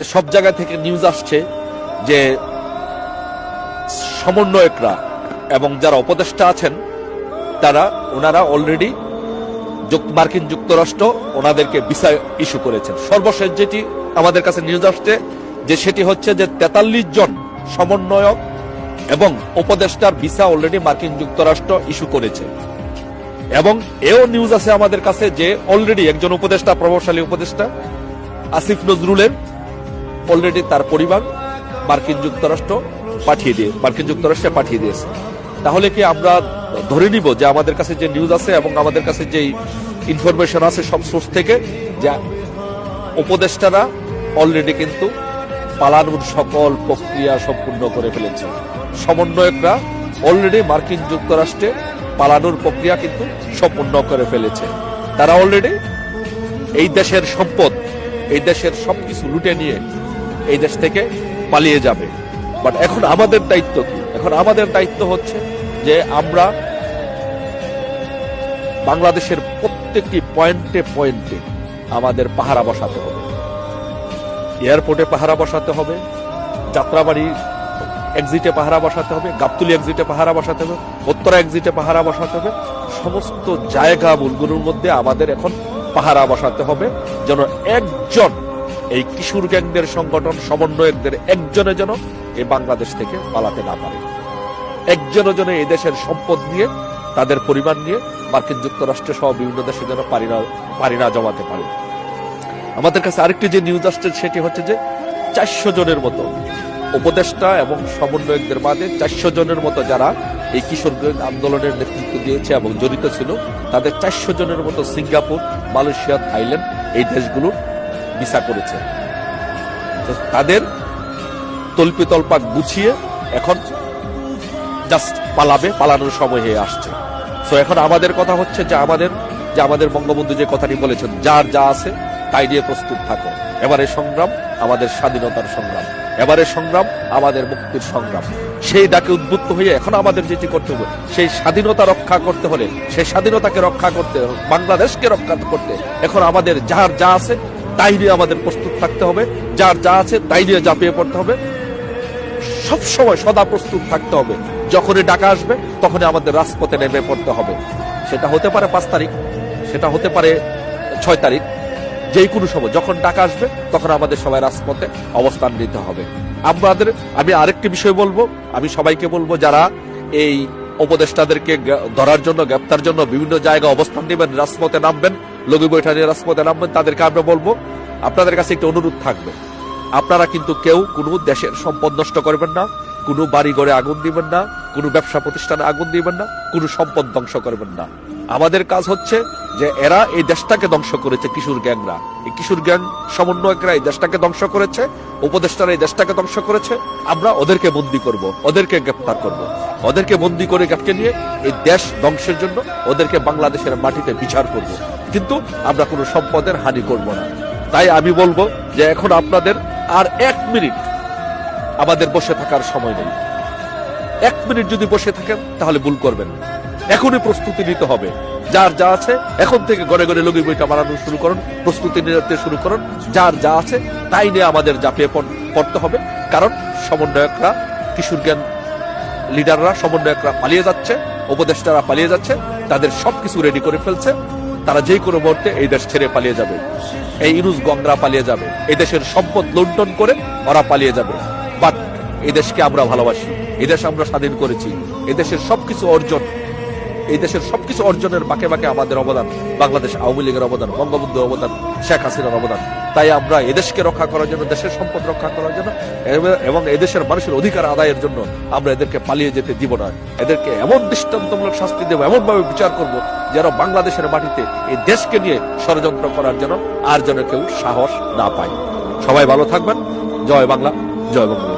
সব জায়গা থেকে নিউজ আসছে যে সমন্বয়করা এবং যারা উপদেষ্টা আছেন, তারা, ওনারা অলরেডি মার্কিন যুক্তরাষ্ট্র ওনাদেরকে ভিসা ইস্যু করেছেন। সর্বশেষ যেটি আমাদের কাছে নিউজ আসছে, যে সেটি হচ্ছে যে তেতাল্লিশ জন সমন্বয়ক এবং উপদেষ্টার ভিসা অলরেডি মার্কিন যুক্তরাষ্ট্র ইস্যু করেছে। এবং এও নিউজ আছে আমাদের কাছে যে অলরেডি একজন উপদেষ্টা, প্রভাবশালী উপদেষ্টা, আসিফ নজরুলের অলরেডি তার পরিবার মার্কিন যুক্তরাষ্ট্র পাঠিয়ে দিয়ে মার্কিন যুক্তরাষ্ট্রে পাঠিয়ে দিয়েছে। তাহলে কি আমরা ধরে নিব যে আমাদের কাছে যে নিউজ আছে এবং আমাদের কাছে যে ইনফরমেশন আছে সব সোর্স থেকে যে উপদেষ্টারা অলরেডি কিন্তু পালানোর সকল প্রক্রিয়া সম্পূর্ণ করে ফেলেছে। সমন্বয়করা অলরেডি মার্কিন যুক্তরাষ্ট্রে পালানোর প্রক্রিয়া কিন্তু সম্পূর্ণ করে ফেলেছে। তারা অলরেডি এই দেশের সম্পদ, এই দেশের সবকিছু লুটে নিয়ে এই দেশ থেকে পালিয়ে যাবে। বাট এখন আমাদের দায়িত্ব কি? এখন আমাদের দায়িত্ব হচ্ছে যে আমরা বাংলাদেশের প্রত্যেকটি পয়েন্টে পয়েন্টে আমাদের পাহারা বসাতে হবে। এয়ারপোর্টে পাহারা বসাতে হবে, যাত্রাবাড়ি এক্সিটে পাহারা বসাতে হবে, গাবতুলি এক্সিটে পাহারা বসাতে হবে, উত্তরা এক্সিটে পাহারা বসাতে হবে। সমস্ত জায়গা, মূলগুলোর মধ্যে আমাদের এখন পাহারা বসাতে হবে, যেন একজন এই কিশোর গ্যাংদের সংগঠন সমন্বয়কদের একজনে যেন এই বাংলাদেশ থেকে পালাতে না পারে। একজনও যেন এই দেশের সম্পদ নিয়ে, তাদের পরিবার নিয়ে, মার্কিন যুক্তরাষ্ট্র সহ বিভিন্ন দেশে যেন পারি না জমাতে পারে। আমাদের কাছে আরেকটি যে নিউজ আসছে, সেটি হচ্ছে যে চারশো জনের মতো উপদেষ্টা এবং সমন্বয়কদের মাঝে চারশো জনের মতো যারা এই কিশোর আন্দোলনের নেতৃত্ব দিয়েছে এবং জড়িত ছিল, তাদের চারশো জনের মতো সিঙ্গাপুর, মালয়েশিয়া, থাইল্যান্ড এই দেশগুলোর ভিসা করেছে। তাদের তল্পিতল্পা গুছিয়ে এখন জাস্ট পালাবে, পালানোর সময় হয়ে আসছে। তো এখন আমাদের কথা হচ্ছে যে আমাদের যে আমাদের বঙ্গবন্ধু যে কথাটি বলেছেন, যার যা আছে তাই নিয়ে প্রস্তুত থাকো। এবারে সংগ্রাম, আমাদের স্বাধীনতার সংগ্রাম। এবারে সংগ্রাম, আমাদের মুক্তির সংগ্রাম। সেই ডাকে উদ্বুদ্ধ হয়ে এখন আমাদের যেটি করতে হবে, সেই স্বাধীনতা রক্ষা করতে হলে, সেই স্বাধীনতাকে রক্ষা করতে, বাংলাদেশকে রক্ষা করতে, এখন আমাদের যার যা আছে তাই নিয়ে আমাদের প্রস্তুত থাকতে হবে। যার যা আছে তাই নিয়ে ঝাঁপিয়ে পড়তে হবে। সব সময় সদা প্রস্তুত থাকতে হবে। যখনই ডাকা আসবে, তখনই আমাদের রাজপথে নেমে পড়তে হবে। সেটা হতে পারে পাঁচ তারিখ, সেটা হতে পারে ছয় তারিখ। যেই কোনো সময় যখন ডাকা আসবে, তখন আমাদের সবাই রাজপথে অবস্থান নিতে হবে। আমাদের আমি আরেকটি বিষয় বলব। আমি সবাইকে বলব, যারা এই উপদেষ্টাদেরকে ধরার জন্য, গ্রেপ্তার জন্য বিভিন্ন জায়গায় অবস্থান নেবেন, রাজপথে নামবেন লগি বৈঠা নিয়ে রাজপথে নামবেন, তাদেরকে আমরা বলব, আপনাদের কাছে একটি অনুরোধ থাকবে। আপনারা কিন্তু কেউ কোনো দেশের সম্পদ নষ্ট করবেন না, কোনো বাড়ি ঘরে আগুন দিবেন না, কোনো ব্যবসা প্রতিষ্ঠানে আগুন দিবেন না, কোনো সম্পদ ধ্বংস করবেন না। আমাদের কাজ হচ্ছে যে এরা এই দেশটাকে ধ্বংস করেছে, কিশোর গ্যাংরা। এই কিশোর গ্যাং সমন্বয়করা এই দেশটাকে ধ্বংস করেছে, উপদেষ্টারা এই দেশটাকে ধ্বংস করেছে, আমরা ওদেরকে বন্দি করব, ওদেরকে গ্রেপ্তার করব। ওদেরকে বন্দি করে গ্রেপ্তার নিয়ে এই দেশ ধ্বংসের জন্য ওদেরকে বাংলাদেশের মাটিতে বিচার করব। কিন্তু আমরা কোনো সম্পদের হানি করব না। তাই আমি বলব যে এখন আপনাদের আর এক মিনিট আমাদের বসে থাকার সময় নেই। এক মিনিট যদি বসে থাকেন, তাহলে ভুল করবেন। এখনই প্রস্তুতি নিতে হবে। যার যা আছে, এখন থেকে ঘরে ঘরে লগি বইটা বানানো শুরু করুন, প্রস্তুতি নিতে শুরু করুন। যার যা আছে, তাই নিয়ে আমাদের জাপিয়ে পড়- পড়তে হবে। কারণ সমন্বয়করা, কিশোর জ্ঞান লিডাররা সমন্বয়করা পালিয়ে যাচ্ছে, উপদেষ্টারা পালিয়ে যাচ্ছে, তাদের সবকিছু রেডি করে ফেলছে। তারা যে কোনো মুহূর্তে এই দেশ ছেড়ে পালিয়ে যাবে। এই ইরুজ গঙ্গরা পালিয়ে যাবে। এই দেশের সম্পদ লুণ্ঠন করে ওরা পালিয়ে যাবে। বাট এই দেশকে আমরা ভালোবাসি। এদেশ দেশ আমরা স্বাধীন করেছি। এদেশের দেশের সবকিছু অর্জন এই দেশের সবকিছু অর্জনের বাকে বাকে আমাদের অবদান, বাংলাদেশ আওয়ামী লীগের অবদান, বঙ্গবন্ধুর অবদান, শেখ হাসিনার অবদান। তাই আমরা এদেশকে রক্ষা করার জন্য, দেশের সম্পদ রক্ষা করার জন্য এবং- এদেশের মানুষের অধিকার আদায়ের জন্য আমরা এদেরকে পালিয়ে যেতে দিব না। এদেরকে এমন দৃষ্টান্তমূলক শাস্তি দেবো এমন ভাবে বিচার করব যেন বাংলাদেশের মাটিতে এই দেশকে নিয়ে ষড়যন্ত্র করার জন্য আর যেন কেউ সাহস না পায়। সবাই ভালো থাকবেন। জয় বাংলা, জয় বঙ্গবন্ধু।